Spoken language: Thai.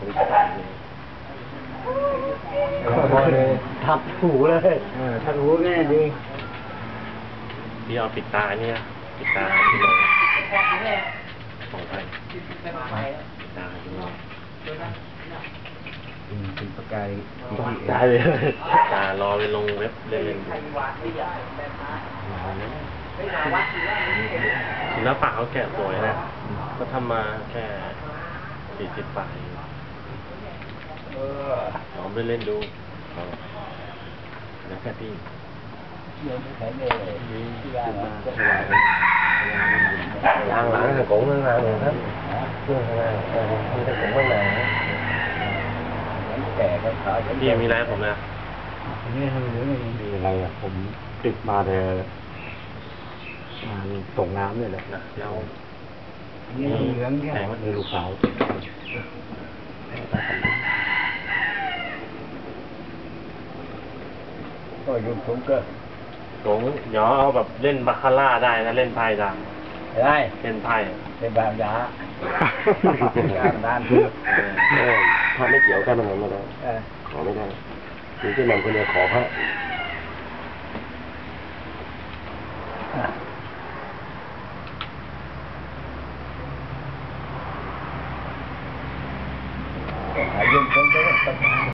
บริษัทเลยทับหูเลยเออถ้ารู้แน่ดีพี่เอาปิดตาเนี่ย ปิดตาที่โลสองพันปิดตาที่โลอืมเป็นประกายตายเลย ตารอไปลงเว็บเล่นๆดูศิลปะเขาแกะสวยนะก็ทำมาแค่ สี่สิบบาทเองลองไปเล่นดูเอาแล้วแค่พี่ล้างหลัง thì cũng ngân hàng hết ngân hàng như thế cũng ngân hàng แก่ก็ขาพี่มีอะไรผมนะนี่ทำหรือไงมีอะไรอะผมติดมาแต่งานส่งน้ำเนี่ยแหละนะเดี๋ยว นี่เหลืองแค่แข็งมันมีลูกสาวก็ยุ่งสมก็ตรงเดี๋ยวเอาแบบเล่นบาคาร่าได้นะเล่นไพ่ได้ได้เล่นไพ่เป็นบางยาด้านเออถ้าไม่เกี่ยวกันมันไม่ได้เออขอไม่ได้มีที่นำคนเดียวขอพระ একজন ফোন করবেন